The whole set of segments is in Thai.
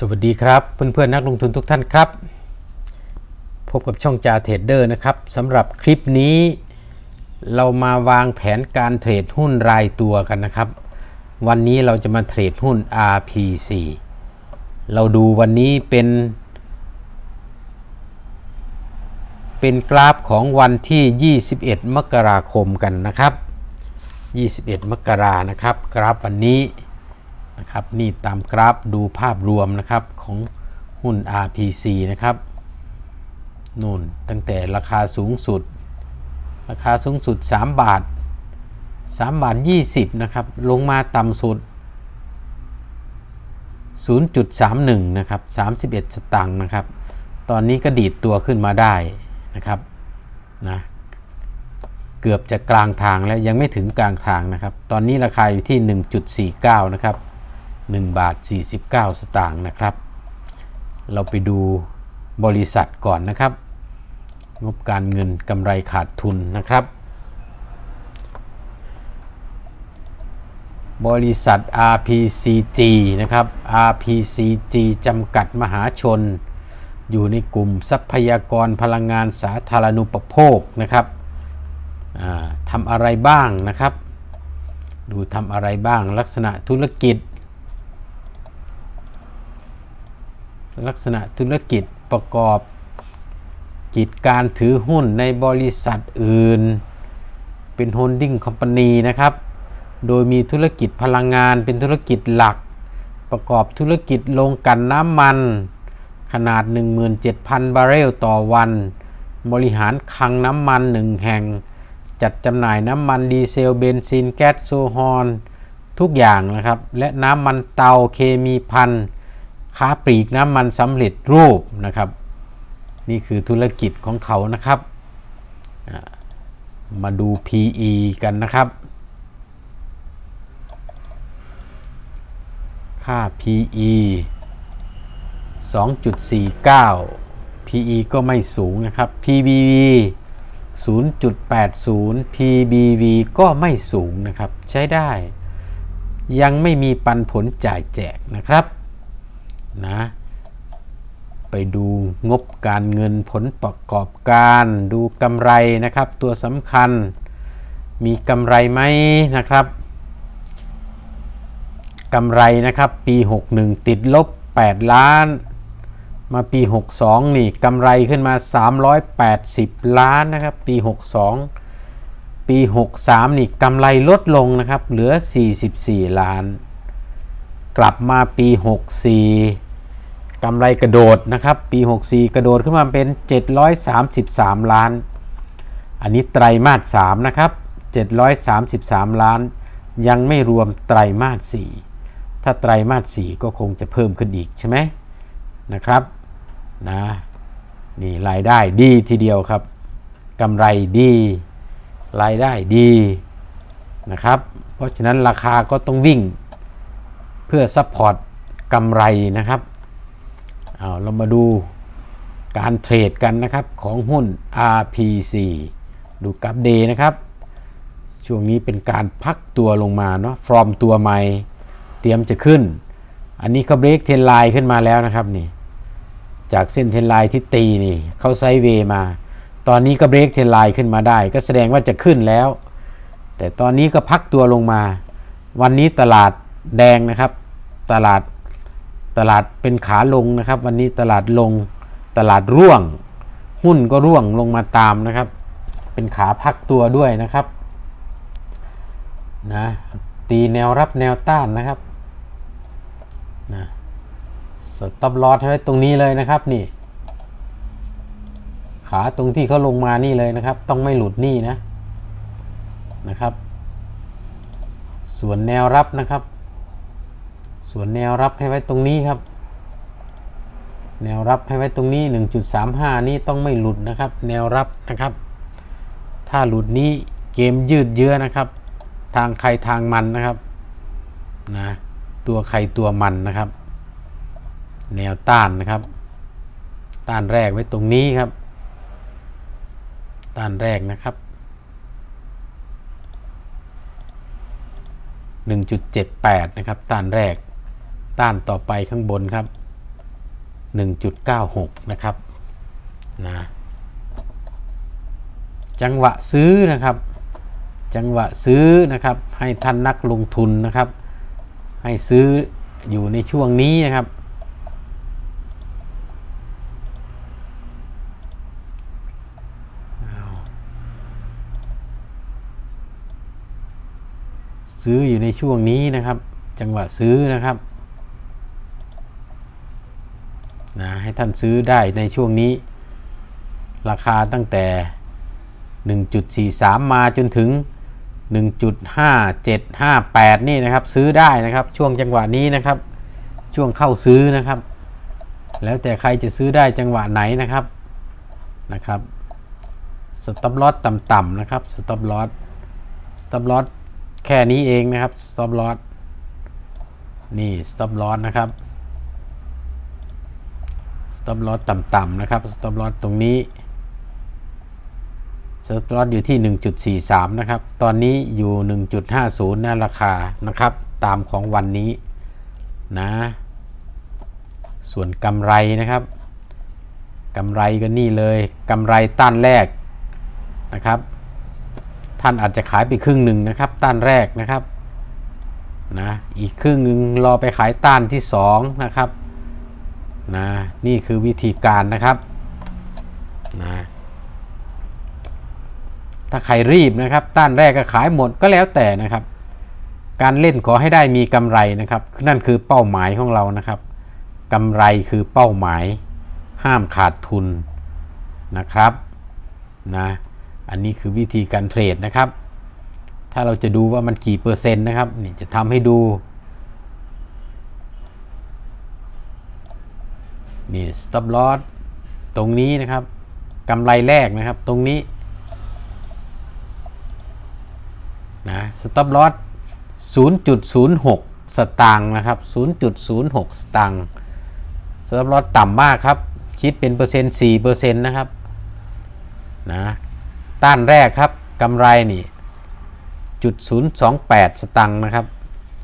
สวัสดีครับเพื่อนๆนักลงทุนทุกท่านครับ พบกับช่องจาเทรดเดอร์นะครับสำหรับคลิปนี้ เรามาวางแผนการเทรดหุ้นรายตัวกันนะครับ วันนี้เราจะมาเทรดหุ้น RPC เราดูวันนี้เป็น เป็นกราฟของวันที่ 21 มกราคมกันนะครับ 21 มกรานะครับ กราฟวันนี้ นะครับนี่ตามกราฟดูภาพรวมนะครับของหุ้น RPC นะครับนู่นตั้งแต่ราคาสูงสุด ราคาสูงสุด 3 บาท 3 บาท 20 นะครับ ลงมาต่ำสุด 0.31 นะครับ 31 สตางค์นะครับ ตอนนี้ก็ดีดตัวขึ้นมาได้นะครับนะเกือบจะกลางทางแล้วยังไม่ถึงกลางทางนะครับ ตอนนี้ราคาอยู่ที่ 1.49 นะครับ 1 บาท 49 สตางค์นะครับ เราไปดูบริษัทก่อนนะครับ งบการเงินกำไรขาดทุนนะครับ บริษัท RPCG นะครับ RPCG จำกัดมหาชน อยู่ในกลุ่มทรัพยากรพลังงานสาธารณูปโภคนะครับทำอะไรบ้างนะครับ ดูทำอะไรบ้างลักษณะธุรกิจ ลักษณะธุรกิจประกอบกิจการถือหุ้นในบริษัทอื่น เป็นโฮลดิ้งคอมพานีนะครับ โดยมีธุรกิจพลังงานเป็นธุรกิจหลัก ประกอบธุรกิจโรงกลั่นน้ำมัน ขนาด 17,000 บาร์เรลต่อวัน บริหารคลังน้ำมันหนึ่งแห่ง จัดจำหน่ายน้ำมันดีเซลเบนซินแก๊สโซฮอลทุกอย่างนะครับ และน้ำมันเตาเคมีพัน ค้าปลีกน้ำมันสำเร็จรูปนะครับ นี่คือธุรกิจของเขานะครับ มาดู PE กันนะครับ ค่า PE 2.49 PE ก็ไม่สูงนะครับ PBV 0.80 PBV ก็ไม่สูงนะครับ ใช้ได้ ยังไม่มีปันผลจ่ายแจกนะครับ นะไปดูงบการเงินผลประกอบการดูกำไรนะครับ ตัวสำคัญมีกำไรไหมนะครับกำไรนะครับปี 61 ติดลบ 8 ล้าน มาปี 62 นี่กำไรขึ้นมา 380 ล้านนะครับ ปี 62 ปี 63 นี่กำไรลดลงนะครับ เหลือ 44 ล้าน กลับมาปี 64 กำไรกระโดดนะครับปี 64 กระโดดขึ้นมาเป็น 733 ล้าน อันนี้ไตรมาส3นะครับ 733 ล้าน ยังไม่รวมไตรมาส4ถ้าไตรมาส4ก็คงจะเพิ่มขึ้นอีกใช่ไหมนะครับนะนี่รายได้ดีทีเดียวครับกำไรดี รายได้ดีนะครับ เพราะฉะนั้นราคาก็ต้องวิ่งเพื่อซัพพอร์ตกำไรนะครับ เอาเรามาดูการเทรดกันนะครับของหุ้น RPC ดูกราฟเดย์นะครับ ช่วงนี้เป็นการพักตัวลงมาเนาะฟอร์มตัวใหม่เตรียมจะขึ้น อันนี้เขาเบรกเทนไลน์ขึ้นมาแล้วนะครับนี่จากเส้นเทนไลน์ที่ตีนี่เขาไซด์เวย์มา ตอนนี้ก็เบรกเทนไลน์ขึ้นมาได้ ก็แสดงว่าจะขึ้นแล้ว แต่ตอนนี้ก็พักตัวลงมา วันนี้ตลาดแดงนะครับ ตลาด ตลาดเป็นขาลงนะครับ วันนี้ตลาดลงตลาดร่วง หุ้นก็ร่วงลงมาตามนะครับ เป็นขาพักตัวด้วยนะครับนะตีแนวรับแนวต้านนะครับนะสต็อปลอสไว้ตรงนี้เลยนะครับนี่ ขาตรงที่เขาลงมานี่เลยนะครับ ต้องไม่หลุดนี่นะนะครับ ส่วนแนวรับนะครับ ส่วนแนวรับให้ไว้ตรงนี้ครับ แนวรับให้ไว้ตรงนี้ 1.35 นี่ต้องไม่หลุดนะครับ แนวรับนะครับ ถ้าหลุดนี้เกมยืดเยื้อนะครับ ทางใครทางมันนะครับนะตัวใครตัวมันนะครับ แนวต้านนะครับ ต้านแรกไว้ตรงนี้ครับ ต้านแรกนะครับ 1.78 นะครับต้านแรก ต้านต่อไปข้างบนครับ 1.96 นะครับนะจังหวะซื้อนะครับ จังหวะซื้อนะครับ ให้ท่านนักลงทุนนะครับ ให้ซื้ออยู่ในช่วงนี้นะครับซื้ออยู่ในช่วงนี้นะครับ จังหวะซื้อนะครับ นะให้ท่านซื้อได้ในช่วงนี้ ราคาตั้งแต่ 1.43 มาจนถึง 1.5758 นี่นะครับซื้อได้นะครับช่วงจังหวะนี้นะครับช่วงเข้าซื้อนะครับ แล้วแต่ใครจะซื้อได้จังหวะไหนนะครับนะครับสต็อปลอสต่ำๆนะครับสต็อปลอสสต็อปลอสแค่นี้เองนะครับสต็อปลอสนี่สต็อปลอสนะครับ ต็อปลอสต่ำๆนะครับสต็อปลอสตรงนี้สต็อปลอสอยู่ที่ 1.43 นะครับ ตอนนี้อยู่ 1.50นะราคานะครับ ตามของวันนี้นะ ส่วนกำไรนะครับกำไรก็นี่เลยกำไรต้านแรกนะครับ ท่านอาจจะขายไปครึ่งหนึ่งนะครับ ต้านแรกนะครับนะอีกครึ่งหนึ่งรอไปขายต้านที่2นะครับ นะนี่คือวิธีการนะครับนะถ้าใครรีบนะครับ ต้านแรกก็ขายหมดก็แล้วแต่นะครับ การเล่นขอให้ได้มีกำไรนะครับนั่นคือเป้าหมายของเรานะครับกำไรคือเป้าหมาย ห้ามขาดทุนนะครับนะอันนี้คือวิธีการเทรดนะครับ ถ้าเราจะดูว่ามันกี่เปอร์เซ็นต์นะครับนี่จะทำให้ดู นี่ stop loss ตรงนี้นะครับกำไรแรกนะครับตรงนี้นะ stop loss 0.06 สตางค์นะครับ 0.06 สตางค์สต็อปลอสต่ำมากครับ คิดเป็นเปอร์เซ็นต์4เปอร์เซ็นต์นะครับนะต้านแรกครับกำไรนี่จุด028 สตังค์นะครับ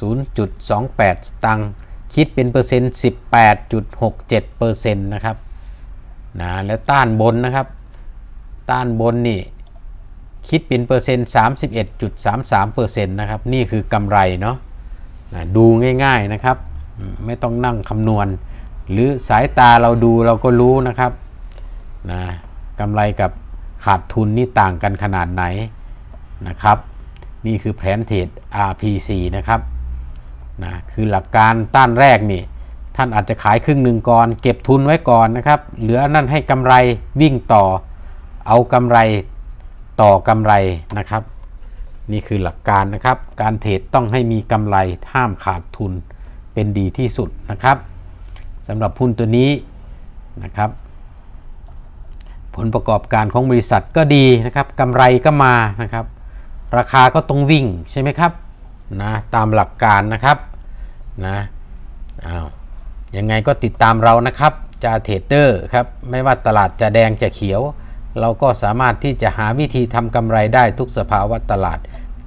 0.28 สตังค์ คิดเป็นเปอร์เซ็นต์ 18.67เปอร์เซ็นต์นะครับนะแล้วต้านบนนะครับ ต้านบนนี่คิดเป็นเปอร์เซ็นต์ 31.33เปอร์เซ็นต์นะครับ นี่คือกำไรเนาะนะดูง่ายๆนะครับ ไม่ต้องนั่งคำนวณ หรือสายตาเราดูเราก็รู้นะครับนะกำไรกับขาดทุนนี่ต่างกันขนาดไหนนะครับ นี่คือแผนเทรด RPC นะครับ นะคือหลักการต้านแรกนี่ท่านอาจจะขายครึ่งหนึ่งก่อน เก็บทุนไว้ก่อนนะครับ เหลือนั่นให้กำไรวิ่งต่อ เอากำไรต่อกำไรนะครับ นี่คือหลักการนะครับ การเทรดต้องให้มีกำไรห้ามขาดทุนเป็นดีที่สุดนะครับสำหรับหุ้นตัวนี้นะครับ ผลประกอบการของบริษัทก็ดีนะครับกำไรก็มานะครับ ราคาก็ต้องวิ่งใช่ไหมครับ นะตามหลักการนะครับนะอ้าวยังไงก็ติดตามเรานะครับจาเทรดเดอร์ครับไม่ว่าตลาดจะแดงจะเขียว เราก็สามารถที่จะหาวิธีทำกำไรได้ทุกสภาวะตลาด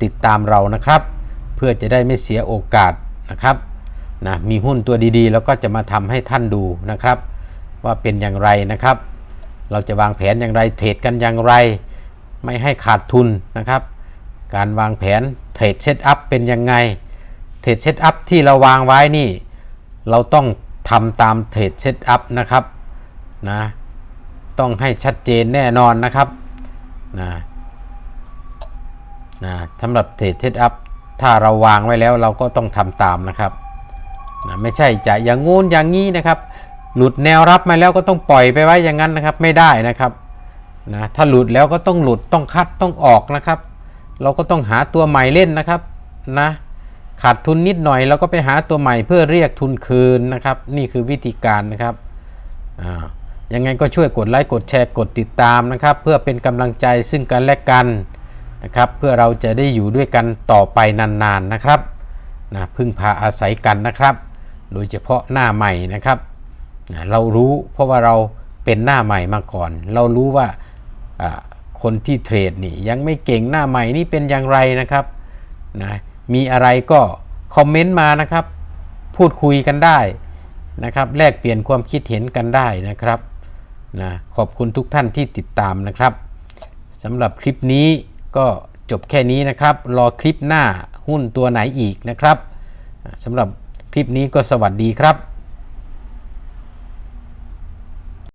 ติดตามเรานะครับ เพื่อจะได้ไม่เสียโอกาสนะครับนะมีหุ้นตัวดีๆ แล้วก็จะมาทำให้ท่านดูนะครับ ว่าเป็นอย่างไรนะครับ เราจะวางแผนอย่างไรเทรดกันอย่างไร ไม่ให้ขาดทุนนะครับ การวางแผนเทรดเซตอัพเป็นยังไงเทรดเซตอัพที่เราวางไว้นี่ เราต้องทำตามเทรดเซตอัพนะครับนะต้องให้ชัดเจนแน่นอนนะครับนะนะสำหรับเทรดเซตอัพถ้าเราวางไว้แล้วเราก็ต้องทำตามนะครับนะไม่ใช่จะอย่างงู้นอย่างนี้นะครับหลุดแนวรับมาแล้วก็ต้องปล่อยไปไว้อย่างนั้นนะครับไม่ได้นะครับนะถ้าหลุดแล้วก็ต้องหลุดต้องคัดต้องออกนะครับ เราก็ต้องหาตัวใหม่เล่นนะครับนะขาดทุนนิดหน่อยเราก็ไปหาตัวใหม่เพื่อเรียกทุนคืนนะครับ นี่คือวิธีการนะครับอ่ายังไงก็ช่วยกดไลค์กดแชร์กดติดตามนะครับ เพื่อเป็นกำลังใจซึ่งกันและกันนะครับ เพื่อเราจะได้อยู่ด้วยกันต่อไปนานๆนะครับนะพึ่งพาอาศัยกันนะครับ โดยเฉพาะหน้าใหม่นะครับนะเรารู้เพราะว่าเราเป็นหน้าใหม่มาก่อน เรารู้ว่า คนที่เทรดนี่ยังไม่เก่งหน้าใหม่นี่เป็นอย่างไรนะครับนะมีอะไรก็คอมเมนต์มานะครับ พูดคุยกันได้นะครับแลกเปลี่ยนความคิดเห็นกันได้นะครับนะขอบคุณทุกท่านที่ติดตามนะครับสำหรับคลิปนี้ก็จบแค่นี้นะครับ รอคลิปหน้าหุ้นตัวไหนอีกนะครับสำหรับคลิปนี้ก็สวัสดีครับ